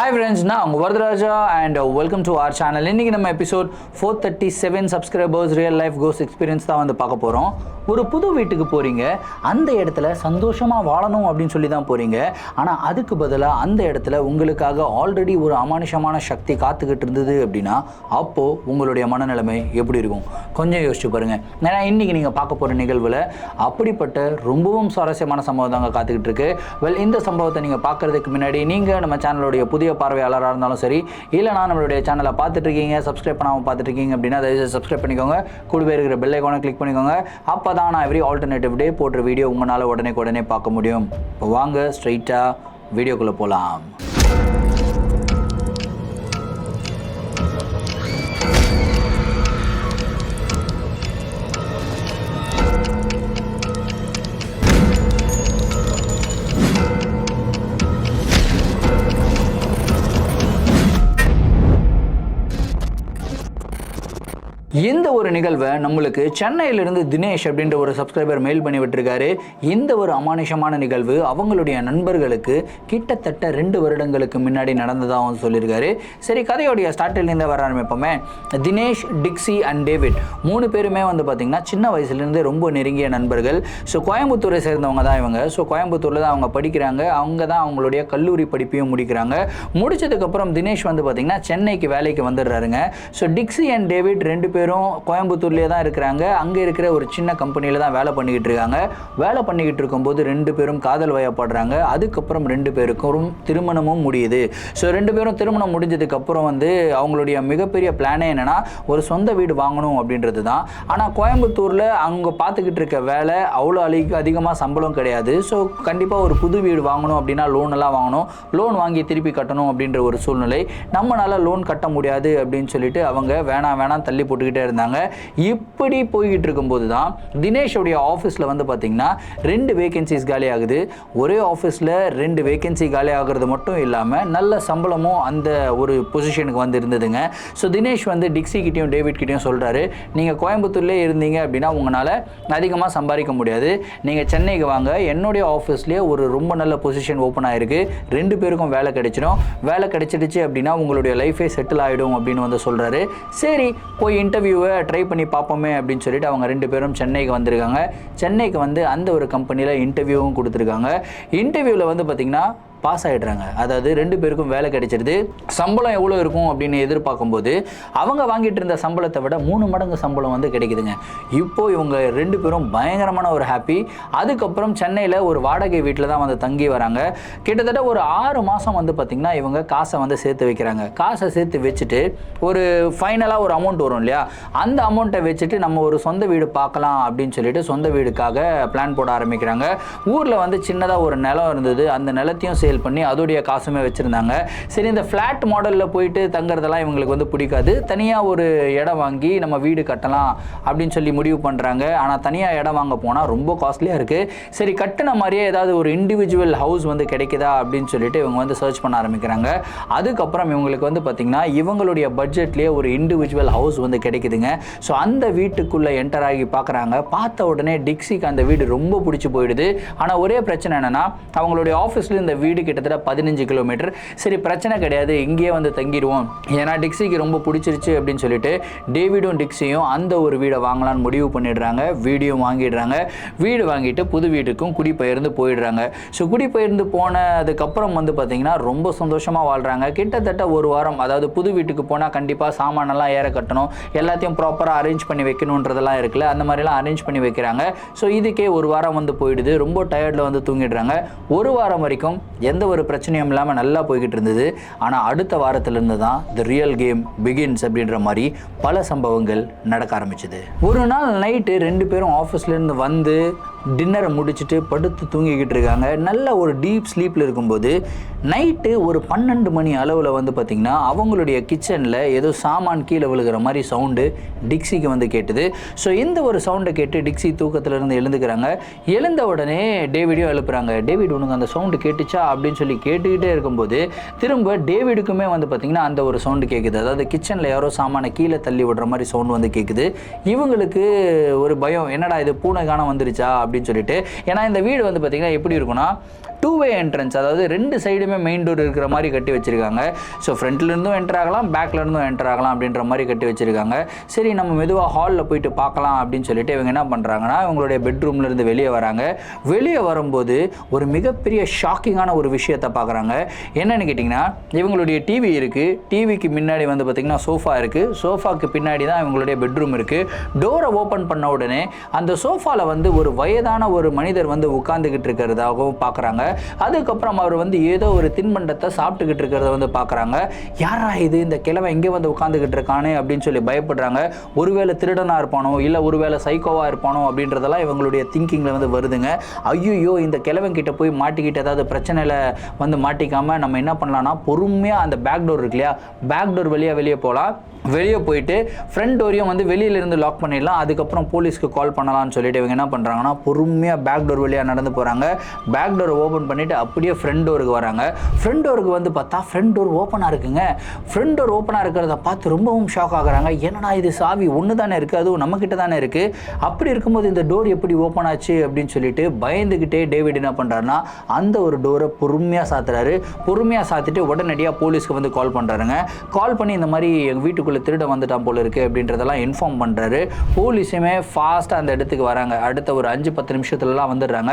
Hi friends நான் உங்கள் Varadaraja and welcome to our channel இன்றைக்கி நம்ம episode four thirty seven subscribers real life கோஸ் experience தான் வந்து பார்க்க போகிறோம் ஒரு புது வீட்டுக்கு போகிறீங்க அந்த இடத்துல சந்தோஷமாக வாழணும் அப்படின்னு சொல்லி தான் போகிறீங்க ஆனால் அதுக்கு பதிலாக அந்த இடத்துல உங்களுக்காக ஆல்ரெடி ஒரு அமானுஷமான சக்தி காத்துக்கிட்டு இருந்தது அப்படின்னா அப்போது உங்களுடைய மனநிலைமை எப்படி இருக்கும்? கொஞ்சம் யோசிச்சு பாருங்கள் ஏன்னா இன்றைக்கி நீங்கள் பார்க்க போகிற நிகழ்வில் அப்படிப்பட்ட ரொம்பவும் சுவாரஸ்யமான சம்பவம் தாங்க காத்துக்கிட்டு இருக்கு. வெல் இந்த சம்பவத்தை நீங்கள் பார்க்குறதுக்கு முன்னாடி நீங்கள் நம்ம சேனலுடைய புதிய பார்வையாளராக இருந்தாலும் சரி இல்லைனா நம்மளுடைய சேனலை பார்த்துட்டு இருக்கீங்க சப்ஸ்கிரைப் பண்ணாமல் பார்த்துட்டு இருக்கீங்க அப்படின்னா தயவுசெய்து சப்ஸ்கிரைப் பண்ணிக்கோங்க. கூடவே இருக்கிற பெல் ஐக்கானை கிளிக் பண்ணிக்கோங்க. அப்போ தான் நான் எவ்ரி ஆல்டர்னேட்டிவ் டே போடுற வீடியோ உங்களால் உடனே உடனே பார்க்க முடியும். இப்போ வாங்க ஸ்ட்ரைட்டாக வீடியோக்குள்ளே போகலாம் இந்த ஒரு நிகழ்வை நம்மளுக்கு சென்னையிலிருந்து தினேஷ் அப்படின்ற ஒரு சப்ஸ்கிரைபர் மெயில் பண்ணி விட்டுருக்காரு. இந்த ஒரு அமானுஷமான நிகழ்வு அவங்களுடைய நண்பர்களுக்கு கிட்டத்தட்ட ரெண்டு வருடங்களுக்கு முன்னாடி நடந்ததாகவும் சொல்லியிருக்காரு. சரி கதையோடைய ஸ்டார்டிலேருந்து வர ஆரம்பிப்போமே. தினேஷ் டிக்ஸி அண்ட் டேவிட் மூணு பேருமே வந்து பார்த்திங்கன்னா சின்ன வயசுலேருந்து ரொம்ப நெருங்கிய நண்பர்கள். ஸோ கோயம்புத்தூரை சேர்ந்தவங்க தான் இவங்க. ஸோ கோயம்புத்தூரில் தான் அவங்க படிக்கிறாங்க. அவங்க தான் அவங்களுடைய கல்லூரி படிப்பையும் முடிக்கிறாங்க. முடிச்சதுக்கப்புறம் தினேஷ் வந்து பார்த்திங்கன்னா சென்னைக்கு வேலைக்கு வந்துடுறாருங்க. ஸோ டிக்ஸி அண்ட் டேவிட் ரெண்டு பேரும் கோயம்புத்தூர்லேயே தான் இருக்கிறாங்க. அங்கே இருக்கிற ஒரு சின்ன கம்பெனியில் தான் வேலை பண்ணிக்கிட்டு இருக்காங்க. வேலை பண்ணிக்கிட்டு இருக்கும்போது ரெண்டு பேரும் காதல் வயப்படுறாங்க. அதுக்கப்புறம் ரெண்டு பேருக்கும் திருமணமும் முடியுது. ஸோ ரெண்டு பேரும் திருமணம் முடிஞ்சதுக்கப்புறம் வந்து அவங்களுடைய மிகப்பெரிய பிளானே என்னென்னா ஒரு சொந்த வீடு வாங்கணும் அப்படின்றது தான். ஆனால் கோயம்புத்தூரில் அவங்க பார்த்துக்கிட்டு இருக்க வேலை அவ்வளோ அழி அதிகமாக சம்பளம் கிடையாது. ஸோ கண்டிப்பாக ஒரு புது வீடு வாங்கணும் அப்படின்னா லோன் எல்லாம் வாங்கணும். லோன் வாங்கி திருப்பி கட்டணும் அப்படின்ற ஒரு சூழ்நிலை. நம்மளால் லோன் கட்ட முடியாது அப்படின்னு சொல்லிட்டு அவங்க வேணாம் வேணாம் தள்ளி போட்டுக்கிட்டே இருந்தாங்க. இப்படி போய்கிட்டு இருக்கும்போது தான் தினேஷோடைய ஆஃபீஸில் வந்து பார்த்திங்கன்னா ரெண்டு வேகன்சிஸ் காலி ஆகுது. ஒரே ஆஃபீஸில் ரெண்டு வேகன்சி காலி ஆகிறது மட்டும் இல்லாமல் நல்ல சம்பளமும் அந்த ஒரு பொசிஷனுக்கு வந்து இருந்ததுங்க. ஸோ தினேஷ் வந்து டிக்ஸி கிட்டேயும் டேவிட் கிட்டேயும் சொல்கிறாரு நீங்கள் கோயம்புத்தூர்லேயே இருந்தீங்க அப்படின்னா உங்களால் அதிகமாக சம்பாதிக்க முடியாது. நீங்கள் சென்னைக்கு வாங்க. என்னுடைய ஆஃபீஸ்லேயே ஒரு ரொம்ப நல்ல பொசிஷன் ஓப்பன் ஆயிருக்கு. ரெண்டு பேருக்கும் வேலை கிடைச்சிடும். வேலை கிடைச்சிடுச்சு அப்படின்னா உங்களுடைய லைஃபே செட்டில் ஆகிடும் அப்படின்னு வந்து சொல்கிறாரு சரி போய் இன்டர்வியூவை ட்ரை பண்ணி பார்ப்போமே அப்படின்னு சொல்லிட்டு அவங்க ரெண்டு பேரும் சென்னைக்கு வந்திருக்காங்க. சென்னைக்கு வந்து அந்த ஒரு கம்பெனியில் இன்டர்வியூவும் கொடுத்துருக்காங்க. இன்டர்வியூவில் வந்து பார்த்திங்கன்னா பாஸ் ஆகிடுறாங்க அதாவது ரெண்டு பேருக்கும் வேலை கிடைச்சிருது. சம்பளம் எவ்வளோ இருக்கும் அப்படின்னு எதிர்பார்க்கும்போது அவங்க வாங்கிட்டு இருந்த சம்பளத்தை விட மூணு மடங்கு சம்பளம் வந்து கிடைக்குதுங்க. இப்போ இவங்க ரெண்டு பேரும் பயங்கரமான ஒரு ஹாப்பி அதுக்கப்புறம் சென்னையில் ஒரு வாடகை வீட்டில் தான் வந்து தங்கி வராங்க. கிட்டத்தட்ட ஒரு ஆறு மாதம் வந்து பார்த்திங்கன்னா இவங்க காசை வந்து சேர்த்து வைக்கிறாங்க. காசை சேர்த்து வச்சுட்டு ஒரு ஃபைனலாக ஒரு அமௌண்ட் வரும் இல்லையா? அந்த அமௌண்ட்டை வச்சுட்டு நம்ம ஒரு சொந்த வீடு பார்க்கலாம் அப்படின்னு சொல்லிட்டு சொந்த வீடுக்காக பிளான் போட ஆரம்பிக்கிறாங்க. ஊரில் வந்து சின்னதாக ஒரு நிலம் இருந்தது. அந்த நிலத்தையும் சேல் பண்ணி அதோடைய காசுமே வச்சுருந்தாங்க. சரி இந்த ஃப்ளாட் மாடலில் போயிட்டு தங்குறதெல்லாம் இவங்களுக்கு வந்து பிடிக்காது. தனியாக ஒரு இடம் வாங்கி நம்ம வீடு கட்டலாம் அப்படின்னு சொல்லி முடிவு பண்ணுறாங்க ஆனால் தனியாக இடம் வாங்க போனால் ரொம்ப காஸ்ட்லியாக இருக்குது சரி கட்டின மாதிரியே ஏதாவது ஒரு இண்டிவிஜுவல் ஹவுஸ் வந்து கிடைக்குதா அப்படின்னு சொல்லிட்டு இவங்க வந்து சர்ச் பண்ண ஆரம்பிக்கிறாங்க. அதுக்கப்புறம் இவங்களுக்கு வந்து பார்த்திங்கன்னா இவங்களுடைய பட்ஜெட்லேயே ஒரு இண்டிவிஜுவல் ஹவுஸ் வந்து கிடைக்குதுங்க. ஸோ அந்த வீட்டுக்குள்ளே என்டர் ஆகி பார்க்குறாங்க பார்த்த உடனே டிக்ஸிக்கு அந்த வீடு ரொம்ப பிடிச்சி போயிடுது. ஆனால் ஒரே பிரச்சனை என்னென்னா அவங்களுடைய ஆஃபீஸில் இந்த வீடு கிட்டத்தட்ட பதினஞ்சு கிலோமீட்டர். சரி பிரச்சனை கிடையாது இங்கேயே வந்து தங்கிடுவோம். ஏன்னா டிக்ஸிக்கு ரொம்ப பிடிச்சிருச்சு அப்படின்னு சொல்லிட்டு டேவிடும் டிக்ஸியும் அந்த ஒரு வீடை வாங்கலாம்னு முடிவு பண்ணிடுறாங்க. வீடியும் வாங்கிடுறாங்க. வீடு வாங்கிட்டு புது வீட்டுக்கும் குடிபெயர்ந்து போயிடுறாங்க. ஸோ குடிபெயர்ந்து போனதுக்கப்புறம் வந்து பார்த்திங்கன்னா ரொம்ப சந்தோஷமாக வாழ்கிறாங்க கிட்டத்தட்ட ஒரு வாரம் அதாவது புது வீட்டுக்கு போனால் கண்டிப்பாக சாமானெல்லாம் ஏற கட்டணும். எல்லாத்தையும் ப்ராப்பராக அரேஞ்ச் பண்ணி வைக்கணுன்றதெல்லாம் இருக்குல்ல அந்த மாதிரிலாம் அரேஞ்ச் பண்ணி வைக்கிறாங்க. ஸோ இதுக்கே ஒரு வாரம் வந்து போயிடுது. ரொம்ப டயர்டில் வந்து தூங்கிடுறாங்க. ஒரு வாரம் வரைக்கும் எந்த ஒரு பிரச்சனையும் இல்லாமல் நல்லா போய்கிட்டு இருந்தது. ஆனால் அடுத்த வாரத்திலிருந்து தான் த ரியல் கேம் பிகின்ஸ் அப்படின்ற மாதிரி பல சம்பவங்கள் நடக்க ஆரம்பிச்சது. ஒரு நாள் நைட்டு ரெண்டு பேரும் ஆஃபீஸ்லேருந்து வந்து டின்னரை முடிச்சுட்டு படுத்து தூங்கிக்கிட்டு இருக்காங்க. நல்ல ஒரு டீப் ஸ்லீப்பில் இருக்கும்போது நைட்டு ஒரு பன்னெண்டு மணி அளவில் வந்து பார்த்திங்கன்னா அவங்களுடைய கிச்சனில் ஏதோ சாமான் கீழே விழுகிற மாதிரி சவுண்டு டிக்ஸிக்கு வந்து கேட்டுது. ஸோ இந்த ஒரு சவுண்டை கேட்டு டிக்ஸி தூக்கத்திலேருந்து எழுந்துக்கிறாங்க. எழுந்த உடனே டேவிடையும் எழுப்புறாங்க. டேவிட் உனக்கு அந்த சவுண்டு கேட்டுச்சா? அப்படின்னு சொல்லி கேட்டுக்கிட்டே இருக்கும்போது திரும்ப டேவிடுக்குமே வந்து பார்த்திங்கன்னா அந்த ஒரு சவுண்டு கேட்குது அதாவது கிச்சனில் யாரோ சாமானை கீழே தள்ளி விடுற மாதிரி சவுண்டு வந்து கேட்குது இவங்களுக்கு ஒரு பயம் என்னடா இது? பூனை காணம் வந்துருச்சா? அப்படின்னு சொல்லிட்டு. ஏன்னா இந்த வீடு வந்து பார்த்திங்கன்னா எப்படி இருக்கும்னா டூ வே என்ட்ரன்ஸ் அதாவது ரெண்டு சைடுமே மெயின் டோர் இருக்கிற மாதிரி கட்டி வச்சிருக்காங்க. ஸோ ஃப்ரண்ட்லேருந்தும் என்டர் ஆகலாம் பேக்லேருந்தும் என்டர் ஆகலாம் அப்படின்ற மாதிரி கட்டி வச்சிருக்காங்க. சரி நம்ம மெதுவாக ஹாலில் போயிட்டு பார்க்கலாம் அப்படின்னு சொல்லிட்டு இவங்க என்ன பண்ணுறாங்கன்னா இவங்களுடைய பெட்ரூம்லேருந்து வெளியே வராங்க. வெளியே வரும்போது ஒரு மிகப்பெரிய ஷாக்கிங்கான ஒரு விஷயத்தை பார்க்குறாங்க. என்னென்னு கேட்டிங்கன்னா இவங்களுடைய டிவி இருக்குது டிவிக்கு முன்னாடி வந்து பார்த்திங்கன்னா சோஃபா இருக்குது சோஃபாக்கு பின்னாடி தான் இவங்களுடைய பெட்ரூம் இருக்குது டோரை ஓப்பன் பண்ண உடனே அந்த சோஃபாவில் வந்து ஒரு வயதான ஒரு மனிதர் வந்து உட்காந்துக்கிட்டு இருக்கிறதாகவும் பார்க்குறாங்க. அதுக்கப்புறம் அவர் வந்து ஏதோ ஒரு தின்பண்டத்தை சாப்பிட்டுக்கிட்டு இருக்கிறத வந்து பார்க்குறாங்க. யாரா இது? இந்த கிழமை எங்கே வந்து உட்காந்துக்கிட்டு இருக்கானே அப்படின்னு சொல்லி பயப்படுறாங்க. ஒருவேளை திருடனாக இருப்பானோ இல்லை ஒருவேளை சைக்கோவாக இருப்பானோ அப்படின்றதெல்லாம் இவங்களுடைய திங்கிங்கில் வந்து வருதுங்க. ஐயோ இந்த கிழவன் கிட்ட போய் மாட்டிக்கிட்டு ஏதாவது பிரச்சனையில் வந்து மாட்டிக்காம நம்ம என்ன பண்ணலாம்னா பொறுமையாக அந்த பேக் டோர் இருக்கு இல்லையா? பேக் டோர் வழியாக வெளியே போகலாம். வெளியே போயிட்டு ஃப்ரண்ட் டோரையும் வந்து வெளியிலேருந்து லாக் பண்ணிடலாம். அதுக்கப்புறம் போலீஸ்க்கு கால் பண்ணலாம்னு சொல்லிட்டு இவங்க என்ன பண்ணுறாங்கன்னா பொறுமையாக பேக் டோர் வழியாக நடந்து போகிறாங்க பேக் டோர் ஓப்பன் பண்ணிவிட்டு அப்படியே ஃப்ரண்ட் டோருக்கு வராங்க. ஃப்ரண்ட் டோருக்கு வந்து பார்த்தா ஃப்ரண்ட் டோர் ஓப்பனாக இருக்குங்க. ஃப்ரண்ட் டோர் ஓப்பனாக இருக்கிறத பார்த்து ரொம்பவும் ஷாக் ஆகுறாங்க. என்னடா இது சாவி ஒன்று தானே இருக்குது அதுவும் நம்மக்கிட்ட தானே இருக்குது அப்படி இருக்கும்போது இந்த டோர் எப்படி ஓப்பன் ஆச்சு அப்படின்னு சொல்லிட்டு பயந்துக்கிட்டே டேவிட் என்ன பண்ணுறாருன்னா அந்த ஒரு டோரை பொறுமையாக சாத்துறாரு. பொறுமையாக சாத்திட்டு உடனடியாக போலீஸ்க்கு வந்து கால் பண்ணுறாருங்க கால் பண்ணி இந்த மாதிரி எங்கள் வீட்டுக்குள்ளே திருட வந்துட்டான் போல இருக்குது அப்படின்றதெல்லாம் இன்ஃபார்ம் பண்ணுறாரு போலீஸுமே ஃபாஸ்ட்டாக அந்த இடத்துக்கு வராங்க. அடுத்த ஒரு அஞ்சு பத்து நிமிஷத்துலலாம் வந்துடுறாங்க.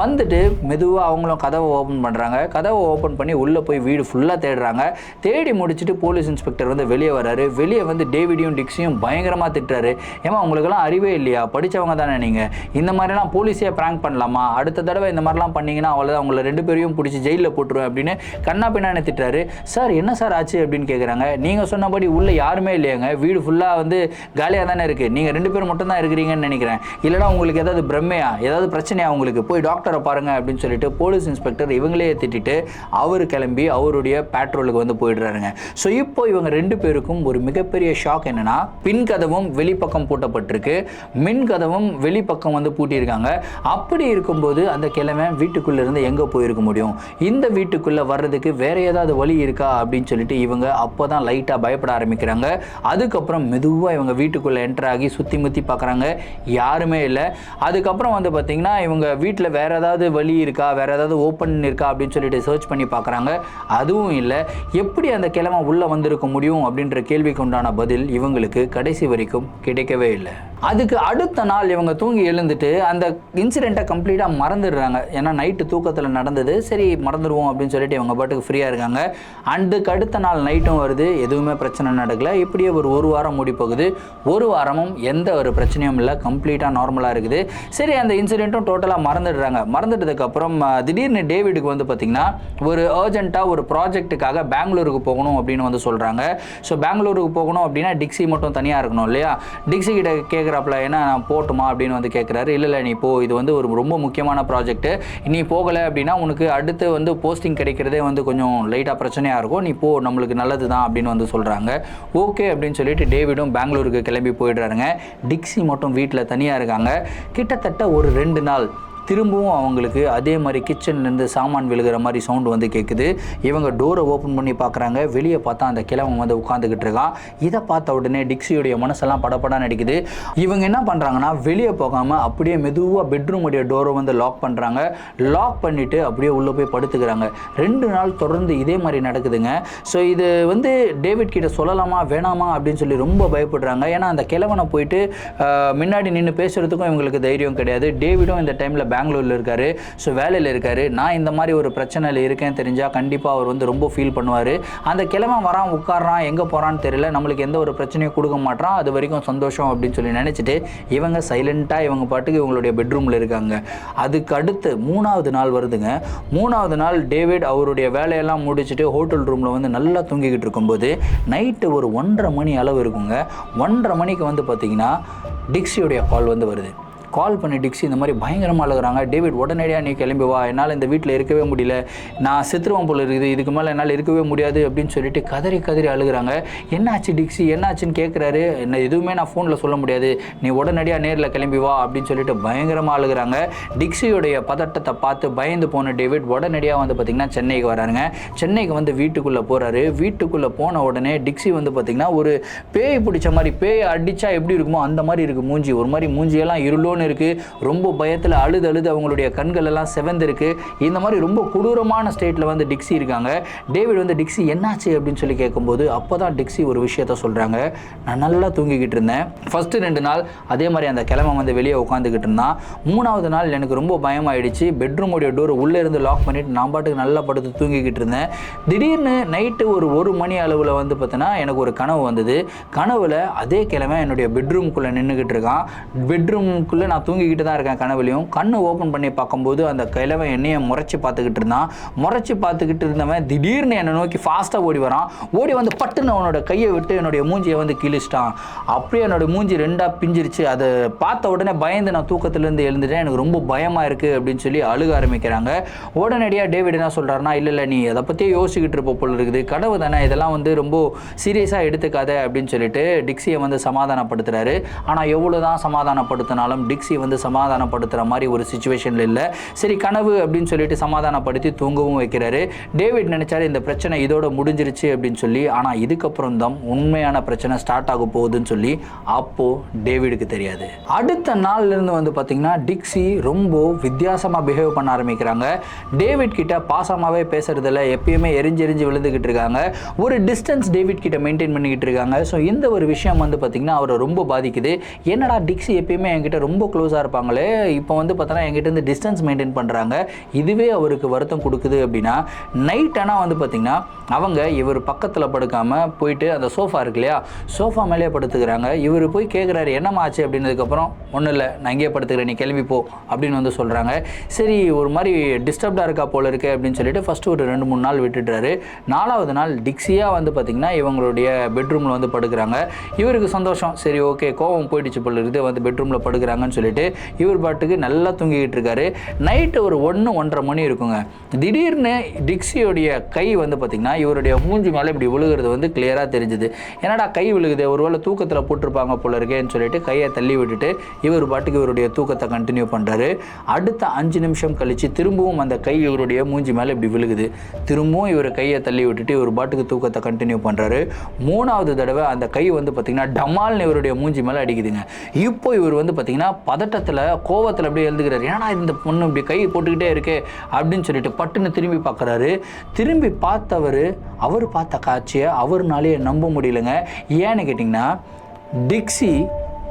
வந்துட்டு மெதுவாக அவங்க அவங்களும் கதவை ஓப்பன் பண்ணுறாங்க கதவை ஓப்பன் பண்ணி உள்ளே போய் வீடு ஃபுல்லாக தேடுறாங்க. தேடி முடிச்சுட்டு போலீஸ் இன்ஸ்பெக்டர் வந்து வெளியே வராரு வெளியே வந்து டேவிடியும் டிக்ஸையும் பயங்கரமாக திட்டுறாரு. ஏமா உங்களுக்கெல்லாம் அறிவே இல்லையா? படித்தவங்க தானே நீங்கள் இந்த மாதிரிலாம் போலீஸே ப்ராங்க் பண்ணலாமா? அடுத்த தடவை இந்த மாதிரிலாம் பண்ணிங்கன்னா அவ்வளோதான் உங்களை ரெண்டு பேரையும் பிடிச்சி ஜெயிலில் போட்டுருவேன் அப்படின்னு கண்ணா பின்னானே திட்டுறாரு. சார் என்ன சார் ஆச்சு? அப்படின்னு கேட்குறாங்க நீங்கள் சொன்னபடி உள்ளே யாருமே இல்லையாங்க. வீடு ஃபுல்லாக வந்து காலியாக தானே இருக்குது நீங்கள் ரெண்டு பேர் மட்டும் தான் இருக்கிறீங்கன்னு நினைக்கிறேன். இல்லைனா உங்களுக்கு ஏதாவது பிரம்மையா? ஏதாவது பிரச்சனையா உங்களுக்கு? போய் டாக்டரை பாருங்க அப்படின்னு சொல்லிட்டு போலீஸ் இன்ஸ்பெக்டர் இவங்களே திட்டிட்டு அவர் கிளம்பி அவருடைய பேட்ரோலுக்கு வந்து போயிடுறாருங்க. ஸோ இப்போ இவங்க ரெண்டு பேருக்கும் ஒரு மிகப்பெரிய ஷாக் என்னன்னா பின் கதவும் வெளிப்பக்கம் பூட்டப்பட்டிருக்கு. மின் கதவும் வெளிப்பக்கம் வந்து பூட்டியிருக்காங்க. அப்படி இருக்கும்போது அந்த கிழமை வீட்டுக்குள்ள இருந்து எங்கே போயிருக்க முடியும்? இந்த வீட்டுக்குள்ள வர்றதுக்கு வேற ஏதாவது வழி இருக்கா அப்படின்னு சொல்லிட்டு இவங்க அப்போ தான் லைட்டாக பயப்பட ஆரம்பிக்கிறாங்க. அதுக்கப்புறம் மெதுவாக இவங்க வீட்டுக்குள்ளே என்டர் ஆகி சுற்றி முற்றி பார்க்குறாங்க யாருமே இல்லை. அதுக்கப்புறம் வந்து பார்த்திங்கன்னா இவங்க வீட்டில் வேற ஏதாவது வழி இருக்கா? வேற ஏதாவது ஓப்பன் இருக்கா அப்படின்னு சொல்லிட்டு சர்ச் பண்ணி பார்க்குறாங்க. அதுவும் இல்லை எப்படி அந்த கிழமை உள்ளே வந்திருக்க முடியும் அப்படின்ற கேள்விக்கு உண்டான பதில் இவங்களுக்கு கடைசி வரைக்கும் கிடைக்கவே இல்லை. அதுக்கு அடுத்த நாள் இவங்க தூங்கி எழுந்துட்டு அந்த இன்சிடெண்ட்டை கம்ப்ளீட்டாக மறந்துடுறாங்க. ஏன்னா நைட்டு தூக்கத்தில் நடந்தது. சரி மறந்துடுவோம் அப்படின்னு சொல்லிட்டு இவங்க பாட்டுக்கு ஃப்ரீயாக இருக்காங்க. அண்டுக்கு அடுத்த நாள் நைட்டும் வருது. எதுவுமே பிரச்சனை நடக்கல. இப்படியே ஒரு ஒரு வாரம் மூடி போகுது. ஒரு வாரமும் எந்த ஒரு பிரச்சனையும் இல்லை. கம்ப்ளீட்டாக நார்மலாக இருக்குது. சரி அந்த இன்சிடெண்ட்டும் டோட்டலாக மறந்துடுறாங்க. மறந்துட்டதுக்கப்புறம் திடீர்னு டேவிடுக்கு வந்து பார்த்திங்கன்னா ஒரு அர்ஜென்ட்டாக ஒரு ப்ராஜெக்ட்டுக்காக பெங்களூருக்கு போகணும் அப்படின்னு வந்து சொல்கிறாங்க ஸோ பெங்களூருக்கு போகணும் அப்படின்னா டிக்ஸி மட்டும் தனியாக இருக்கணும் இல்லையா? டிக்ஸி கிட்ட கேட்குறாப்புல ஏன்னா நான் போட்டுமா? அப்படின்னு வந்து கேட்குறாரு இல்லை இல்லை நீ போ. இது வந்து ஒரு ரொம்ப முக்கியமான ப்ராஜெக்ட்டு நீ போகலை அப்படின்னா உனக்கு அடுத்து வந்து போஸ்டிங் கிடைக்கிறதே வந்து கொஞ்சம் லைட்டாக பிரச்சனையாக இருக்கும். நீ போ. நம்மளுக்கு நல்லது தான் அப்படின்னு வந்து சொல்கிறாங்க ஓகே அப்படின்னு சொல்லிட்டு டேவிடும் பெங்களூருக்கு கிளம்பி போயிடுறாருங்க. டிக்ஸி மட்டும் வீட்டில் தனியாக இருக்காங்க. கிட்டத்தட்ட ஒரு ரெண்டு நாள் திரும்பவும் அவங்களுக்கு அதே மாதிரி கிச்சன்லேருந்து சாமான் விழுகிற மாதிரி சவுண்டு வந்து கேட்குது இவங்க டோரை ஓப்பன் பண்ணி பார்க்குறாங்க வெளியே பார்த்தா அந்த கிழவன் வந்து உட்காந்துக்கிட்டு இருக்கான். இதை பார்த்த உடனே டிக்ஸியுடைய மனசெல்லாம் படப்படா நடிக்குது இவங்க என்ன பண்ணுறாங்கன்னா வெளியே போகாமல் அப்படியே மெதுவாக பெட்ரூமுடைய டோரை வந்து லாக் பண்ணுறாங்க லாக் பண்ணிவிட்டு அப்படியே உள்ளே போய் படுத்துக்கிறாங்க. ரெண்டு நாள் தொடர்ந்து இதே மாதிரி நடக்குதுங்க. ஸோ இது வந்து டேவிட் கிட்ட சொல்லலாமா வேணாமா அப்படின்னு சொல்லி ரொம்ப பயப்படுறாங்க. ஏன்னா அந்த கிழவனை போயிட்டு முன்னாடி நின்று பேசுகிறதுக்கும் இவங்களுக்கு தைரியம் கிடையாது. டேவிடும் இந்த டைமில் பெங்களூரில் இருக்காரு. ஸோ வேலையில் இருக்காரு. நான் இந்த மாதிரி ஒரு பிரச்சனையில் இருக்கேன் தெரிஞ்சால் கண்டிப்பாக அவர் வந்து ரொம்ப ஃபீல் பண்ணுவார். அந்த கிழமை வரான் உட்காடுறான் எங்கே போகிறான்னு தெரியல. நம்மளுக்கு எந்த ஒரு பிரச்சனையும் கொடுக்க மாட்டான் அது வரைக்கும் சந்தோஷம் அப்படின்னு சொல்லி நினச்சிட்டு இவங்க சைலண்ட்டாக இவங்க பாட்டுக்கு இவங்களுடைய பெட்ரூமில் இருக்காங்க. அதுக்கு அடுத்து மூணாவது நாள் வருதுங்க. மூணாவது நாள் டேவிட் அவருடைய வேலையெல்லாம் முடிச்சுட்டு ஹோட்டல் ரூமில் வந்து நல்லா தூங்கிக்கிட்டு இருக்கும்போது நைட்டு ஒரு ஒன்றரை மணி அளவு இருக்குங்க. ஒன்றரை மணிக்கு வந்து பார்த்தீங்கன்னா டிக்ஸியுடைய கால் வந்து வருது. கால் பண்ணி டிக்ஸி இந்த மாதிரி பயங்கரமாக அழுகுறாங்க. டேவிட் உடனடியாக நீ கிளம்பி வா. என்னால் இந்த வீட்டில் இருக்கவே முடியல. நான் செத்துருவோம் போல இருக்குது. இதுக்கு மேலே என்னால் இருக்கவே முடியாது அப்படின்னு சொல்லிட்டு கதறி கதறி அழுகுறாங்க. என்னாச்சு டிக்ஸி? என்னாச்சுன்னு கேட்குறாரு என்ன எதுவுமே நான் ஃபோனில் சொல்ல முடியாது. நீ உடனடியாக நேரில் கிளம்பி வா அப்படின்னு சொல்லிட்டு பயங்கரமாக அழுகுறாங்க. டிக்ஸியுடைய பதட்டத்தை பார்த்து பயந்து போன டேவிட் உடனடியாக வந்து பார்த்திங்கன்னா சென்னைக்கு வராருங்க. சென்னைக்கு வந்து வீட்டுக்குள்ளே போகிறாரு வீட்டுக்குள்ளே போன உடனே டிக்ஸி வந்து பார்த்திங்கன்னா ஒரு பேய் பிடிச்ச மாதிரி பேய் அடித்தா எப்படி இருக்குமோ அந்த மாதிரி இருக்குது மூஞ்சி. ஒரு மாதிரி மூஞ்சியெல்லாம் இருளோன்னு குப்புன்னு இருக்குது ரொம்ப பயத்தில் அழுது அழுது அவங்களுடைய கண்கள் எல்லாம் செவந்திருக்கு. இந்த மாதிரி ரொம்ப கொடூரமான ஸ்டேட்டில் வந்து டிக்ஸி இருக்காங்க. டேவிட் வந்து டிக்ஸி என்னாச்சு அப்படின்னு சொல்லி கேட்கும்போது அப்போ தான் டிக்ஸி ஒரு விஷயத்த சொல்கிறாங்க நான் நல்லா தூங்கிக்கிட்டு இருந்தேன். ஃபஸ்ட்டு ரெண்டு நாள் அதே மாதிரி அந்த கிழமை வந்து வெளியே உட்காந்துக்கிட்டு இருந்தான். மூணாவது நாள் எனக்கு ரொம்ப பயமாயிடுச்சு. பெட்ரூமுடைய டோர் உள்ளே இருந்து லாக் பண்ணிட்டு நான் பாட்டுக்கு நல்லா படுத்து தூங்கிக்கிட்டு இருந்தேன். திடீர்னு நைட்டு ஒரு ஒரு மணி அளவில் வந்து பார்த்தோன்னா எனக்கு ஒரு கனவு வந்தது. கனவில் அதே கிழமை என்னுடைய பெட்ரூம்குள்ளே நின்றுக்கிட்டு இருக்கான். பெட்ரூம்குள்ளே நான் தூங்கிக்கிட்டு தான் இருக்கேன் கனவுலையும். கண்ணு ஓப்பன் பண்ணி பார்க்கும்போது அந்த கிழவன் என்னையை முறைச்சி பார்த்துக்கிட்டு இருந்தான். முறைச்சி பார்த்துக்கிட்டு இருந்தவன் திடீர்னு என்னை நோக்கி ஃபாஸ்ட்டாக ஓடி வரான். ஓடி வந்து பட்டுன்னு அவனோட கையை விட்டு என்னுடைய மூஞ்சியை வந்து கிழிச்சிட்டான். அப்படியே என்னோட மூஞ்சி ரெண்டாக பிஞ்சிருச்சு. அதை பார்த்த உடனே பயந்து நான் தூக்கத்துலேருந்து எழுந்துட்டேன். எனக்கு ரொம்ப பயமாக இருக்குது அப்படின்னு சொல்லி அழுக ஆரம்பிக்கிறாங்க. உடனடியாக டேவிட் என்ன சொல்கிறாருன்னா இல்லை இல்லை நீ அதை பற்றியே யோசிச்சுக்கிட்டு இருப்ப போல் இருக்குது. கனவு தானே? இதெல்லாம் வந்து ரொம்ப சீரியஸாக எடுத்துக்காத. அப்படின்னு சொல்லிட்டு டிக்ஸியை வந்து சமாதானப்படுத்துகிறாரு ஆனால் எவ்வளோ தான் சமாதானப்படுத்தினாலும் டிக்ஸ் வந்து சமாதானப்படுத்துகிற மாதிரி ஒரு சுச்சுவேஷனில் இல்லை. சரி கனவு அப்படின்னு சொல்லிட்டு சமாதானப்படுத்தி தூங்கவும் வைக்கிறாரு. டேவிட் நினைச்சாரு இந்த பிரச்சனை இதோட முடிஞ்சிருச்சு அப்படின்னு சொல்லி. ஆனால் இதுக்கப்புறம் தான் உண்மையான பிரச்சனை ஸ்டார்ட் ஆக போகுதுன்னு சொல்லி அப்போ டேவிடுக்கு தெரியாது. அடுத்த நாள்ல இருந்து வந்து பார்த்தீங்கன்னா டிக்ஸி ரொம்ப வித்தியாசமாக பிஹேவ் பண்ண ஆரம்பிக்கிறாங்க. டேவிட் கிட்ட பாசமாகவே பேசுறதில்ல எப்பயுமே எரிஞ்சு எரிஞ்சு விழுந்துக்கிட்டு இருக்காங்க. ஒரு டிஸ்டன்ஸ் டேவிட் கிட்ட மெயின்டைன் பண்ணிக்கிட்டு இருக்காங்க. ஸோ இந்த ஒரு விஷயம் வந்து பார்த்தீங்கன்னா அவரை ரொம்ப பாதிக்குது. என்னடா டிக்ஸி எப்பயுமே என்கிட்ட ரொம்ப க்ளோஸாக இருப்பாங்களே இப்போ வந்து பார்த்தோன்னா எங்கிட்டேருந்து டிஸ்டன்ஸ் மெயின்டைன் பண்ணுறாங்க இதுவே அவருக்கு வருத்தம் கொடுக்குது அப்படின்னா நைட் ஆனால் வந்து பார்த்தீங்கன்னா அவங்க இவர் பக்கத்தில் படுக்காமல் போயிட்டு அந்த சோஃபா இருக்கு இல்லையா சோஃபா மேலேயே படுத்துக்கிறாங்க. இவர் போய் கேட்குறாரு என்னம்மா ஆச்சு? அப்படின்னதுக்கப்புறம் ஒன்றும் இல்லை நான் இங்கேயே படுத்துக்கிறேன் நீ கிளம்பி போ அப்படின்னு வந்து சொல்கிறாங்க சரி ஒரு மாதிரி டிஸ்டர்ப்டாக இருக்கா போல இருக்கு அப்படின்னு சொல்லிட்டு ஃபஸ்ட்டு ஒரு ரெண்டு மூணு நாள் விட்டுடுறாரு. நாலாவது நாள் டிக்ஸியாக வந்து பார்த்திங்கன்னா இவங்களுடைய பெட்ரூமில் வந்து படுக்கிறாங்க. இவருக்கு சந்தோஷம். சரி ஓகே கோவம் போயிடுச்சு போல இருக்குது. வந்து பெட்ரூமில் படுக்கிறாங்கன்னு சொல்லிட்டு இவர் பாட்டுக்கு நல்லா தூங்கிக்கிட்டு இருக்காரு. நைட்டு ஒரு ஒன்று ஒன்றரை மணி இருக்குங்க. திடீர்னு டிக்ஸியோடைய கை வந்து பார்த்திங்கன்னா இவருடைய மூஞ்சி மேலே இப்படி விழுகிறது வந்து கிளியராக தெரிஞ்சுது. என்னடா கை விழுகுது ஒருவேளை தூக்கத்தில் போட்டிருப்பாங்க போல இருக்கேன்னு சொல்லிட்டு கையை தள்ளி விட்டுட்டு இவர் பாட்டுக்கு இவருடைய தூக்கத்தை கண்டினியூ பண்ணுறாரு அடுத்த அஞ்சு நிமிஷம் கழித்து திரும்பவும் அந்த கை இவருடைய மூஞ்சி மேலே இப்படி விழுகுது. திரும்பவும் இவர் கையை தள்ளி விட்டுட்டு இவர் பாட்டுக்கு தூக்கத்தை கண்டினியூ பண்ணுறாரு மூணாவது தடவை அந்த கை வந்து பார்த்திங்கன்னா டமால்னு இவருடைய மூஞ்சி மேலே அடிக்குதுங்க. இப்போ இவர் வந்து பார்த்திங்கன்னா பதட்டத்தில் கோவத்தில் அப்படியே எழுதுகிறார். ஏன்னா இந்த பொண்ணு இப்படி கை போட்டுக்கிட்டே இருக்கே அப்படின்னு சொல்லிட்டு பட்டுன்னு திரும்பி பார்க்குறாரு திரும்பி பார்த்தவர் அவர் பார்த்த காட்சியை அவர்னாலேயே நம்ப முடியலங்க. ஏன்னு கேட்டிங்கன்னா டிக்ஸி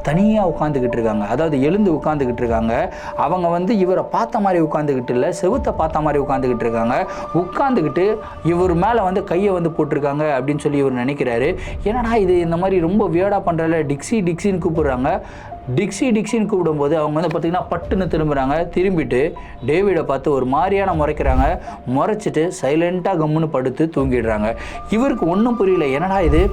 தனியாக உட்காந்துக்கிட்டு இருக்காங்க. அதாவது எழுந்து உட்காந்துக்கிட்டு இருக்காங்க. அவங்க வந்து இவரை பார்த்த மாதிரி உட்காந்துக்கிட்டு இல்லை செவுத்தை பார்த்த மாதிரி உட்காந்துக்கிட்டு இருக்காங்க. உட்காந்துக்கிட்டு இவர் மேலே வந்து கையை வந்து போட்டிருக்காங்க அப்படின்னு சொல்லி இவர் நினைக்கிறாரு. என்னடா இது இந்த மாதிரி ரொம்ப வியடாக பண்ணுறல டிக்ஸி டிக்ஸின்னு கூப்பிடுறாங்க. டிக்ஸி டிக்ஸின்னு கூப்பிடும்போது அவங்க வந்து பார்த்திங்கன்னா பட்டுன்னு திரும்புகிறாங்க திரும்பிட்டு டேவிடை பார்த்து ஒரு மாதிரியான முறைக்கிறாங்க. முறைச்சிட்டு சைலண்ட்டாக கம்முன்னு படுத்து தூங்கிடுறாங்க. இவருக்கு ஒன்றும் புரியல. என்னடா இது?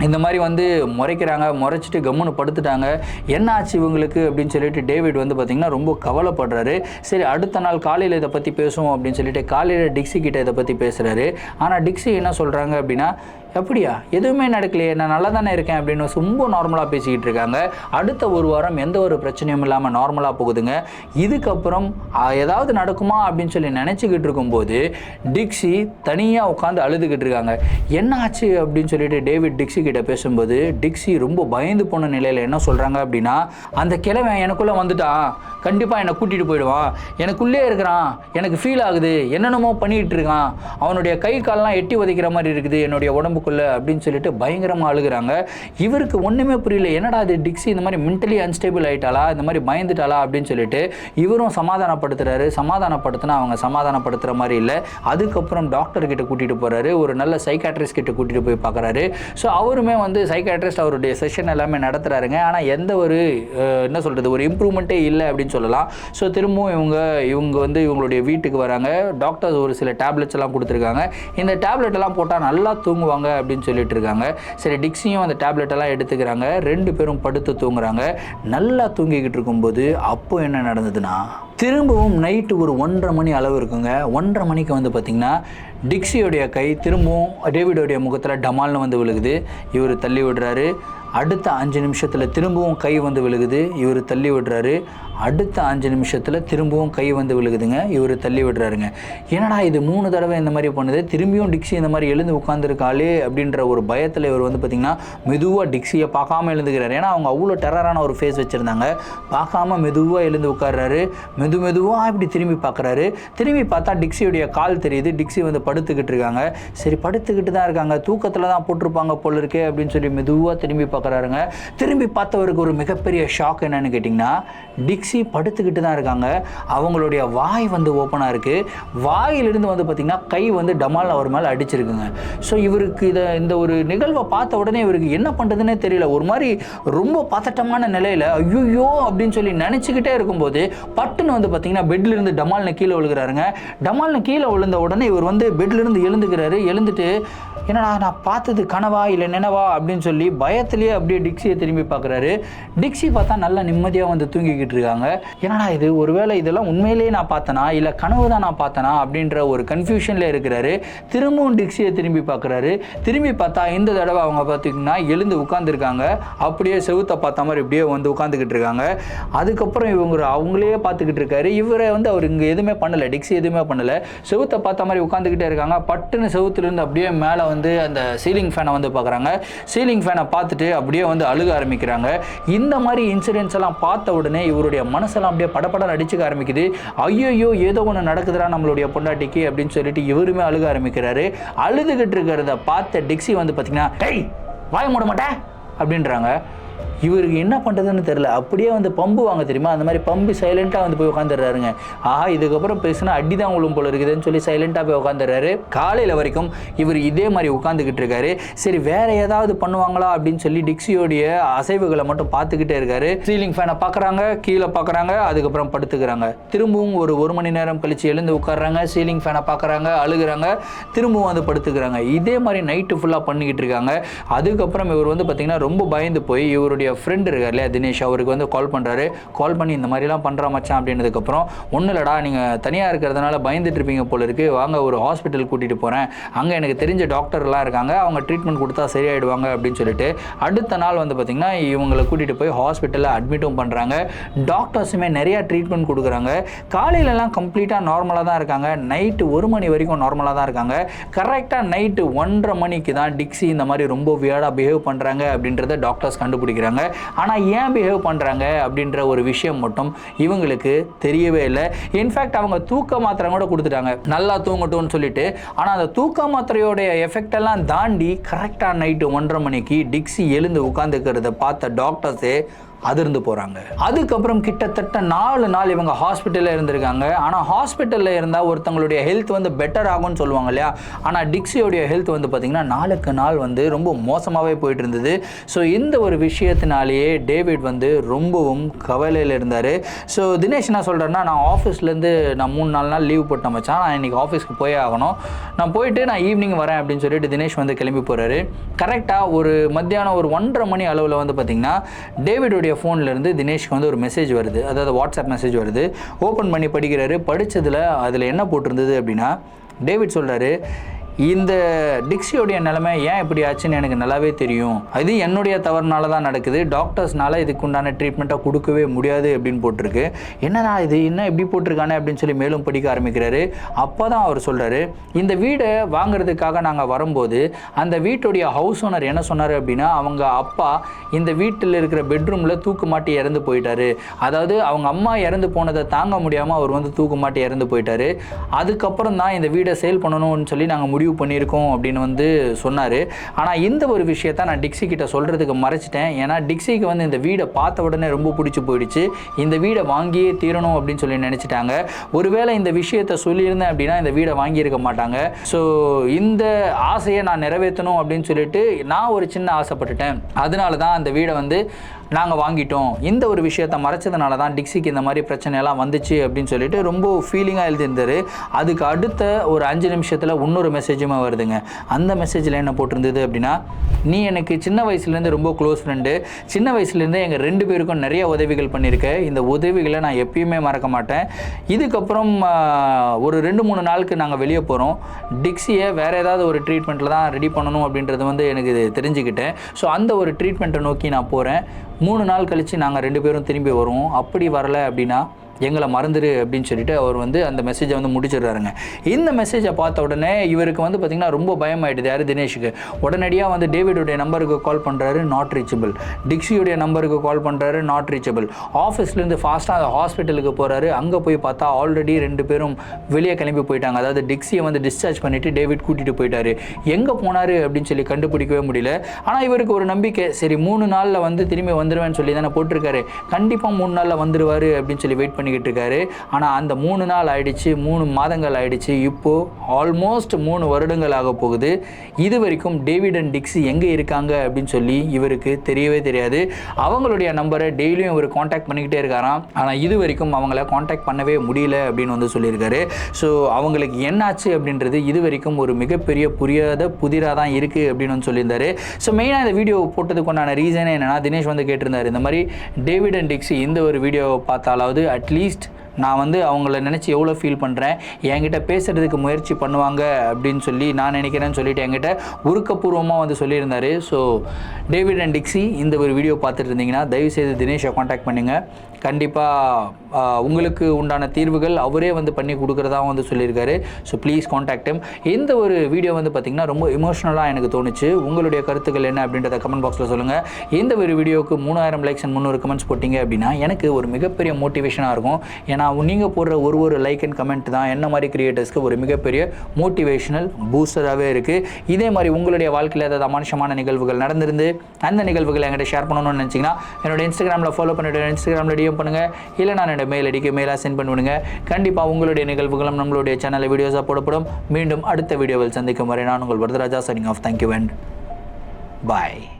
இந்த மாதிரி வந்து முறைக்கிறாங்க. முறைச்சிட்டு கம்முன்னு படுத்துட்டாங்க. என்ன ஆச்சு இவங்களுக்கு அப்படின்னு சொல்லிட்டு டேவிட் வந்து பார்த்திங்கன்னா ரொம்ப கவலைப்படுறாரு. சரி அடுத்த நாள் காலையில் இதை பற்றி பேசுவோம் அப்படின்னு சொல்லிட்டு காலையில் டிக்ஸி கிட்ட இதை பற்றி பேசுகிறாரு ஆனால் டிக்ஸி என்ன சொல்கிறாங்க அப்படின்னா அப்படியா? எதுவுமே நடக்கலையே நான் நல்லா தானே இருக்கேன் அப்படின்னு ரொம்ப நார்மலாக பேசிக்கிட்டு இருக்காங்க. அடுத்த ஒரு வாரம் எந்த ஒரு பிரச்சனையும் இல்லாமல் நார்மலாக போகுதுங்க. இதுக்கப்புறம் ஏதாவது நடக்குமா அப்படின்னு சொல்லி நினச்சிக்கிட்டு இருக்கும்போது டிக்ஸி தனியாக உட்காந்து அழுதுகிட்டு இருக்காங்க. என்ன ஆச்சு அப்படின்னு சொல்லிட்டு டேவிட் டிக்ஸி கிட்ட பேசும்போது டிக்ஸி ரொம்ப பயந்து போன நிலையில் என்ன சொல்கிறாங்க அப்படின்னா அந்த கிழவன் எனக்குள்ளே வந்துட்டான் கண்டிப்பாக என்னை கூட்டிகிட்டு போயிடுவான். எனக்குள்ளே இருக்கிறான். எனக்கு ஃபீல் ஆகுது. என்னென்னமோ பண்ணிகிட்டு இருக்கான். அவனுடைய கை கால்லாம் எட்டி உதைக்கிற மாதிரி இருக்குது. என்னுடைய உடம்புக்குள்ளே அப்படின்னு சொல்லிட்டு பயங்கரமாக அழுகுறாங்க. இவருக்கு ஒன்றுமே புரியல. என்னடா இது டிக்ஸி இந்த மாதிரி மென்டலி அன்ஸ்டேபிள் ஆகிட்டாளா இந்த மாதிரி பயந்துட்டாளா? அப்படின்னு சொல்லிட்டு இவரும் சமாதானப்படுத்துறாரு. சமாதானப்படுத்தினா அவங்க சமாதானப்படுத்துகிற மாதிரி இல்லை. அதுக்கப்புறம் டாக்டர் கிட்ட கூட்டிகிட்டு போகிறாரு ஒரு நல்ல சைக்காட்ரிஸ்ட் கிட்ட கூட்டிகிட்டு போய் பார்க்குறாரு ஸோ அவருமே வந்து சைக்காட்ரிஸ்ட் அவருடைய செஷன் எல்லாமே நடத்துகிறாருங்க ஆனால் எந்த ஒரு என்ன சொல்கிறது ஒரு இம்ப்ரூவ்மெண்ட்டே இல்லை அப்படின்னு சொல்லலாம். ஸோ திரும்பவும் இவங்க இவங்க வந்து இவங்களுடைய வீட்டுக்கு வராங்க. டாக்டர்ஸ் ஒரு சில டேப்லெட்ஸ் எல்லாம் கொடுத்துருக்காங்க. இந்த டேப்லெட் எல்லாம் போட்டால் நல்லா தூங்குவாங்க. அப்படின்னு சொல்லிட்டு இருக்காங்க சரி டிக்ஸியும் அந்த டேப்லெட்டெல்லாம் எடுத்துக்கிறாங்க. ரெண்டு பேரும் படுத்து தூங்குறாங்க. நல்லா தூங்கிக்கிட்டு இருக்கும்போது அப்போ என்ன நடந்ததுன்னா திரும்பவும் நைட்டு ஒரு ஒன்றரை மணி அளவு இருக்குங்க. ஒன்றரை மணிக்கு வந்து பார்த்திங்கன்னா டிக்ஸியோடைய கை திரும்பவும் டேவிடோடைய முகத்தில் டமால்னு வந்து விழுகுது. இவர் தள்ளி விடுறாரு. அடுத்த அஞ்சு நிமிஷத்தில் திரும்பவும் கை வந்து விழுகுது. இவர் தள்ளி விடுறாரு. அடுத்த அஞ்சு நிமிஷத்தில் திரும்பவும் கை வந்து விழுகுதுங்க. இவர் தள்ளி விடுறாருங்க. என்னடா இது மூணு தடவை இந்த மாதிரி பண்ணுது? திரும்பியும் டிக்ஸி இந்த மாதிரி எழுந்து உட்காந்துருக்காளே அப்படின்ற ஒரு பயத்தில் இவர் வந்து பார்த்திங்கன்னா மெதுவாக டிக்ஸியை பார்க்காம எழுந்துக்கிறார். ஏன்னா அவங்க அவ்வளோ டெரரான ஒரு ஃபேஸ் வச்சுருந்தாங்க. பார்க்காம மெதுவாக எழுந்து உட்கார்றாரு. மெது மெதுவாக இப்படி திரும்பி பார்க்குறாரு. திரும்பி பார்த்தா டிக்ஸியுடைய கால் தெரியுது. டிக்ஸி வந்து படுத்துக்கிட்டு இருக்காங்க. சரி படுத்துக்கிட்டு தான் இருக்காங்க. தூக்கத்தில் தான் போட்டிருப்பாங்க போல இருக்கே அப்படின்னு சொல்லி மெதுவாக திரும்பி பார்க்குறாருங்க. திரும்பி பார்த்தவருக்கு ஒரு மிகப்பெரிய ஷாக் என்னன்னு கேட்டிங்கன்னா டிக்ஸ் படுத்துக்கிட்டு தான் இருக்காங்க. அவங்களுடைய வாய் வந்து ஓப்பனாக இருக்குது வாயிலிருந்து வந்து பார்த்திங்கன்னா கை வந்து டமால் அவர் மேலே அடிச்சிருக்குங்க. ஸோ இவருக்கு இதை இந்த ஒரு நிகழ்வை பார்த்த உடனே இவருக்கு என்ன பண்ணுறதுனே தெரியல. ஒரு மாதிரி ரொம்ப பதட்டமான நிலையில் ஐயோ அப்படின்னு சொல்லி நினச்சிக்கிட்டே இருக்கும்போது பட்டுன்னு வந்து பார்த்தீங்கன்னா பெட்லேருந்து டமால்னு கீழே விழுகிறாருங்க. டமால்னு கீழே விழுந்த உடனே இவர் வந்து பெட்லேருந்து எழுந்துக்கிறாரு. எழுந்துட்டு என்னடா நான் பார்த்தது கனவா இல்லை நினைவா அப்படின்னு சொல்லி பயத்திலேயே அப்படியே டிக்ஸியை திரும்பி பார்க்குறாரு. டிக்ஸி பார்த்தா நல்லா நிம்மதியாக வந்து தூங்கிக்கிட்டு இருக்காங்க. என்னடா இது ஒருவேளை இதெல்லாம் உண்மையிலேயே நான் பார்த்தனா இல்லை கனவு தான் நான் பார்த்தனா அப்படின்ற ஒரு கன்ஃபியூஷனில் இருக்கிறாரு. திரும்பவும் டிக்ஸியை திரும்பி பார்க்குறாரு. திரும்பி பார்த்தா இந்த தடவை அவங்க பார்த்தீங்கன்னா எழுந்து உட்காந்துருக்காங்க அப்படியே செவுத்தை பார்த்த மாதிரி இப்படியே வந்து உட்காந்துக்கிட்டு இருக்காங்க. அதுக்கப்புறம் இவங்க அவங்களே பார்த்துக்கிட்டு இருக்காரு. இவரை வந்து அவர் இங்கே எதுவுமே பண்ணலை டிக்ஸி எதுவுமே பண்ணலை. செவுத்தை பார்த்த மாதிரி உட்காந்துக்கிட்டே இருக்காங்க. பட்டுன்னு செவுத்துலேருந்து அப்படியே மேலே வந்து வந்து அந்த சீலிங் ஃபேனை வந்து பார்க்குறாங்க சீலிங் ஃபேனை பார்த்துட்டு அப்படியே வந்து அழுக ஆரம்பிக்கிறாங்க. இந்த மாதிரி இன்சிடென்ட்ஸ் எல்லாம் பார்த்த உடனே இவருடைய மனசெல்லாம் அப்படியே படப்படம் அடிச்சுக்க ஆரம்பிக்குது. ஐயோ ஏதோ ஒன்று நடக்குதுடா நம்மளுடைய பொண்டாட்டிக்கு அப்படின்னு சொல்லிட்டு இவருமே அழுக ஆரம்பிக்கிறாரு. அழுதுகிட்டு இருக்கிறத பார்த்த டிக்ஸி வந்து பார்த்தீங்கன்னா டேய் வாய மூட மாட்டேன் அப்படின்றாங்க. இவருக்கு என்ன பண்ணுறதுன்னு தெரில அப்படியே வந்து பம்பு வாங்க தெரியுமா? அந்த மாதிரி பம்பு சைலண்ட்டாக வந்து போய் உட்காந்துடுறாருங்க ஆஹா இதுக்கப்புறம் பேசுனா அடி தான் போல இருக்குதுன்னு சொல்லி சைலண்ட்டாக போய் உட்காந்துடுறாரு காலையில் வரைக்கும் இவர் இதே மாதிரி உட்காந்துக்கிட்டு இருக்காரு. சரி வேற ஏதாவது பண்ணுவாங்களா அப்படின்னு சொல்லி டிக்ஸியோடைய அசைவுகளை மட்டும் பார்த்துக்கிட்டே இருக்காரு. சீலிங் ஃபேனை பார்க்குறாங்க கீழே பார்க்குறாங்க அதுக்கப்புறம் படுத்துக்கிறாங்க. திரும்பவும் ஒரு ஒரு மணி நேரம் கழிச்சு எழுந்து உட்கார்றாங்க சீலிங் ஃபேனை பார்க்குறாங்க அழுகுறாங்க திரும்பவும் வந்து படுத்துக்கிறாங்க. இதே மாதிரி நைட்டு ஃபுல்லாக பண்ணிக்கிட்டு இருக்காங்க. அதுக்கப்புறம் இவர் வந்து பார்த்தீங்கன்னா ரொம்ப பயந்து போய் இவருடைய ஃப்ரெண்ட் இருக்கார் இல்லையா தினேஷ் அவருக்கு வந்து கால் பண்ணுறாரு கால் பண்ணி இந்த மாதிரிலாம் பண்ணுறா மச்சான் அப்படின்றதுக்கப்புறம் ஒன்றும் இல்லைடா நீங்கள் தனியாக இருக்கிறதுனால பயந்துட்டு இருப்பீங்க போல இருக்கு. வாங்க ஒரு ஹாஸ்பிட்டல் கூட்டிகிட்டு போகிறேன் அங்கே எனக்கு தெரிஞ்ச டாக்டர்லாம் இருக்காங்க. அவங்க ட்ரீட்மெண்ட் கொடுத்தா சரியாயிடுவாங்க அப்படின்னு சொல்லிட்டு அடுத்த நாள் வந்து பார்த்திங்கன்னா இவங்களை கூட்டிகிட்டு போய் ஹாஸ்பிட்டலில் அட்மிட்டும் பண்ணுறாங்க டாக்டர்ஸுமே நிறையா ட்ரீட்மெண்ட் கொடுக்குறாங்க. காலையிலலாம் கம்ப்ளீட்டாக நார்மலாக தான் இருக்காங்க. நைட்டு ஒரு மணி வரைக்கும் நார்மலாக தான் இருக்காங்க. கரெக்டாக நைட்டு ஒன்றரை மணிக்கு தான் டிக்ஸி இந்த மாதிரி ரொம்ப வியர்டாக பிஹேவ் பண்ணுறாங்க அப்படின்றத டாக்டர்ஸ் கண்டுபிடிக்கிறாங்க. ஆனால் ஏன் பிஹேவ் பண்ணுறாங்க அப்படின்ற ஒரு விஷயம் மட்டும் இவங்களுக்கு தெரியவே இல்லை. இன்ஃபேக்ட் அவங்க தூக்க மாத்திரை கூட கொடுத்துட்டாங்க. நல்லா தூங்கட்டும்னு சொல்லிட்டு. ஆனால் அந்த தூக்க மாத்திரையோடைய எஃபெக்ட் எல்லாம் தாண்டி கரெக்டாக நைட்டு ஒன்றரை மணிக்கு டிக்ஸி எழுந்து உட்காந்துக்கிறத பார்த்த டாக்டர்ஸே அதிர்ந்து போகிறாங்க அதுக்கப்புறம் கிட்டத்தட்ட நாலு நாள் இவங்க ஹாஸ்பிட்டலில் இருந்திருக்காங்க. ஆனால் ஹாஸ்பிட்டலில் இருந்தால் ஒருத்தங்களுடைய ஹெல்த் வந்து பெட்டர் ஆகும்னு சொல்லுவாங்க இல்லையா? ஆனால் டிக்ஸியோடைய ஹெல்த் வந்து பார்த்திங்கன்னா நாளுக்கு நாள் வந்து ரொம்ப மோசமாகவே போயிட்டு இருந்தது. ஸோ இந்த ஒரு விஷயத்தினாலேயே டேவிட் வந்து ரொம்பவும் கவலையில் இருந்தார். ஸோ தினேஷ் என்ன சொல்கிறேன்னா நான் ஆஃபீஸ்லேருந்து நான் மூணு நாலு நாள் லீவ் போட்ட மச்சான். நான் இன்றைக்கி ஆஃபீஸ்க்கு போயே ஆகணும். நான் போயிட்டு நான் ஈவினிங் வரேன் அப்படின்னு சொல்லிட்டு தினேஷ் வந்து கிளம்பி போகிறாரு கரெக்டாக ஒரு மத்தியானம் ஒரு ஒன்றரை மணி அளவில் வந்து பார்த்திங்கன்னா டேவிடோடைய ஃபோன்லேருந்து தினேஷ்க்கு வந்து ஒரு மெசேஜ் வருது. அதாவது வாட்ஸ்அப் மெசேஜ் வருது. ஓப்பன் பண்ணி படிக்கிறாரு. படித்ததில் அதில் என்ன போட்டிருந்தது அப்படின்னா டேவிட் சொல்கிறாரு இந்த டிக்ஸியோடைய நிலைமை ஏன் இப்படி ஆச்சுன்னு எனக்கு நல்லாவே தெரியும். இது என்னுடைய தவறுனால தான் நடக்குது. டாக்டர்ஸ்னால இதுக்கு உண்டான ட்ரீட்மெண்ட்டை கொடுக்கவே முடியாது அப்படின்னு போட்டிருக்கு. என்னடா இது? என்ன இப்படி போட்டிருக்கானே அப்படின்னு சொல்லி மேலும் படிக்க ஆரம்பிக்கிறாரு. அப்போ தான் அவர் சொல்கிறாரு இந்த வீடை வாங்குறதுக்காக நாங்கள் வரும்போது அந்த வீட்டுடைய ஹவுஸ் ஓனர் என்ன சொன்னார் அப்படின்னா அவங்க அப்பா இந்த வீட்டில் இருக்கிற பெட்ரூமில் தூக்கு மாட்டி இறந்து போயிட்டாரு. அதாவது அவங்க அம்மா இறந்து போனதை தாங்க முடியாமல் அவர் வந்து தூக்கு மாட்டி இறந்து போயிட்டாரு. அதுக்கப்புறம் தான் இந்த வீடை சேல் பண்ணணும்னு சொல்லி நாங்கள் முடிவு பண்ணியிருக்கோம் அப்படின்னு வந்து சொன்னார். ஆனால் இந்த ஒரு விஷயத்த நான் டிக்ஸி கிட்ட சொல்கிறதுக்கு மறைச்சிட்டேன். ஏன்னா டிக்ஸிக்கு வந்து இந்த வீடை பார்த்த உடனே ரொம்ப பிடிச்சி போயிடுச்சு. இந்த வீடை வாங்கியே தீரணும் அப்படின்னு சொல்லி நினச்சிட்டாங்க. ஒருவேளை இந்த விஷயத்த சொல்லியிருந்தேன் அப்படின்னா இந்த வீடை வாங்கியிருக்க மாட்டாங்க. ஸோ இந்த ஆசையை நான் நிறைவேற்றணும் அப்படின்னு சொல்லிட்டு நான் ஒரு சின்ன ஆசைப்பட்டுட்டேன். அதனால தான் அந்த வீடை வந்து நாங்கள் வாங்கிட்டோம். இந்த ஒரு விஷயத்தை மறைச்சதுனால தான் டிக்ஸிக்கு இந்த மாதிரி பிரச்சனையெல்லாம் வந்துச்சு அப்படின்னு சொல்லிட்டு ரொம்ப ஃபீலிங்காக எழுதியிருந்தார். அதுக்கு அடுத்த ஒரு அஞ்சு நிமிஷத்தில் இன்னொரு மெசேஜுமே வருதுங்க. அந்த மெசேஜில் என்ன போட்டிருந்தது அப்படின்னா நீ எனக்கு சின்ன வயசுலேருந்து ரொம்ப க்ளோஸ் ஃப்ரெண்டு சின்ன வயசுலேருந்தே எங்கள் ரெண்டு பேருக்கும் நிறைய உதவிகள் பண்ணியிருக்க. இந்த உதவிகளை நான் எப்பயுமே மறக்க மாட்டேன். இதுக்கப்புறம் ஒரு ரெண்டு மூணு நாளுக்கு நாங்கள் வெளியே போகிறோம் டிக்ஸியை வேறு ஏதாவது ஒரு ட்ரீட்மெண்ட்டில் தான் ரெடி பண்ணணும் அப்படின்றது வந்து எனக்கு இது தெரிஞ்சுக்கிட்டேன். ஸோ அந்த ஒரு ட்ரீட்மெண்ட்டை நோக்கி நான் போகிறேன் மூணு நாள் கழித்து நாங்கள் ரெண்டு பேரும் திரும்பி வருவோம். அப்படி வரலை அப்படின்னா எங்களை மறந்துடு அப்படின்னு சொல்லிட்டு அவர் வந்து அந்த மெசேஜை வந்து முடிச்சிடுறாருங்க. இந்த மெசேஜை பார்த்த உடனே இவருக்கு வந்து பார்த்திங்கன்னா ரொம்ப பயமாயிடுது. யார் தினேஷுக்கு? உடனடியாக வந்து டேவிடுடைய நம்பருக்கு கால் பண்ணுறாரு நாட் ரீச்சபிள் டிக்ஸியுடைய நம்பருக்கு கால் பண்ணுறாரு நாட் ரீச்சபிள் ஆஃபீஸ்லேருந்து ஃபாஸ்ட்டாக அந்த ஹாஸ்பிட்டலுக்கு போகிறாரு அங்கே போய் பார்த்தா ஆல்ரெடி ரெண்டு பேரும் வெளியே கிளம்பி போயிட்டாங்க. அதாவது டிக்ஸியை வந்து டிஸ்சார்ஜ் பண்ணிவிட்டு டேவிட் கூட்டிகிட்டு போயிட்டாரு. எங்கே போனார் அப்படின்னு சொல்லி கண்டுபிடிக்கவே முடியல. ஆனால் இவருக்கு ஒரு நம்பிக்கை. சரி மூணு நாளில் வந்து திரும்பி வந்துடுவேன்னு சொல்லி தானே போட்டிருக்காரு. கண்டிப்பாக மூணு நாளில் வந்துடுவார் அப்படின்னு சொல்லி வெயிட் பண்ணி பண்ணிக்கிட்டு இருக்காரு ஆனால் அந்த மூணு நாள் ஆயிடுச்சு மூணு மாதங்கள் ஆயிடுச்சு. இப்போது ஆல்மோஸ்ட் மூணு வருடங்கள் ஆக போகுது. இது வரைக்கும் டேவிட் அண்ட் டிக்ஸி எங்கே இருக்காங்க அப்படின்னு சொல்லி இவருக்கு தெரியவே தெரியாது. அவங்களுடைய நம்பரை டெய்லியும் இவர் காண்டாக்ட் பண்ணிக்கிட்டே இருக்காராம். ஆனால் இது வரைக்கும் அவங்கள காண்டாக்ட் பண்ணவே முடியல அப்படின்னு வந்து சொல்லியிருக்காரு. ஸோ அவங்களுக்கு என்னாச்சு அப்படின்றது இது வரைக்கும் ஒரு மிகப்பெரிய புரியாத புதிராக தான் இருக்குது அப்படின்னு வந்து சொல்லியிருந்தாரு. ஸோ மெயினாக இந்த வீடியோ போட்டதுக்கு உண்டான ரீசனே என்னென்னா தினேஷ் வந்து கேட்டிருந்தாரு இந்த மாதிரி டேவிட் அண்ட் டிக்ஸி இந்த ஒரு வீடியோவை பார்த்தாலாவது அட்லீஸ்ட் least நான் வந்து அவங்கள நினச்சி எவ்வளோ ஃபீல் பண்ணுறேன் என்கிட்ட பேசுகிறதுக்கு முயற்சி பண்ணுவாங்க அப்படின்னு சொல்லி நான் நினைக்கிறேன்னு சொல்லிட்டு என்கிட்ட உருக்கப்பூர்வமாக வந்து சொல்லியிருந்தாரு. ஸோ டேவிட் அண்ட் டிக்ஸி இந்த ஒரு வீடியோ பார்த்துட்டு இருந்தீங்கன்னா தயவுசெய்து தினேஷை காண்டாக்ட் பண்ணுங்கள் கண்டிப்பாக உங்களுக்கு உண்டான தீர்வுகள் அவரே வந்து பண்ணி கொடுக்குறதா வந்து சொல்லியிருக்காரு. So please contact him. இந்த ஒரு வீடியோ வந்து பார்த்திங்கன்னா ரொம்ப இமோஷனலாக எனக்கு தோணுச்சு. உங்களுடைய கருத்துக்கள் என்ன அப்படின்றத கமெண்ட் பாக்ஸில் சொல்லுங்கள் இந்த ஒரு வீடியோவுக்கு மூணாயிரம் லைக்ஸ் அண்ட் முந்நூறு கமெண்ட்ஸ் போட்டிங்க அப்படின்னா எனக்கு ஒரு மிகப்பெரிய மோட்டிவேஷனாக இருக்கும். ஏன்னா நீங்கள் போடுற ஒரு ஒரு லைக் அண்ட் கமெண்ட் தான் என்ன மாதிரி கிரியேட்டர்ஸ்க்கு ஒரு மிகப்பெரிய மோட்டிவேஷனல் பூஸ்டராகவே இருக்குது இதே மாதிரி உங்களுடைய வாழ்க்கையில் ஏதாவது அமானுஷமான நிகழ்வுகள் நடந்திருந்து அந்த நிகழ்வுகளை என்கிட்ட ஷேர் பண்ணணும்னு நினச்சிங்கன்னா என்னோட இன்ஸ்டாகிராமில் ஃபாலோ பண்ணிவிட்டு இன்ஸ்டாகிராமில் டிஎம் பண்ணுங்கள் இல்லை நான் என்னோட மெயில் அடிக்க மெயிலாக சென்ட் பண்ணுவேங்க கண்டிப்பாக உங்களுடைய நிகழ்வுகளும் நம்மளுடைய சேனலில் வீடியோஸாக போடப்படும். மீண்டும் அடுத்த வீடியோவில் சந்திக்கும் வரை நான் உங்கள் Varadaraja signing off thank you and bye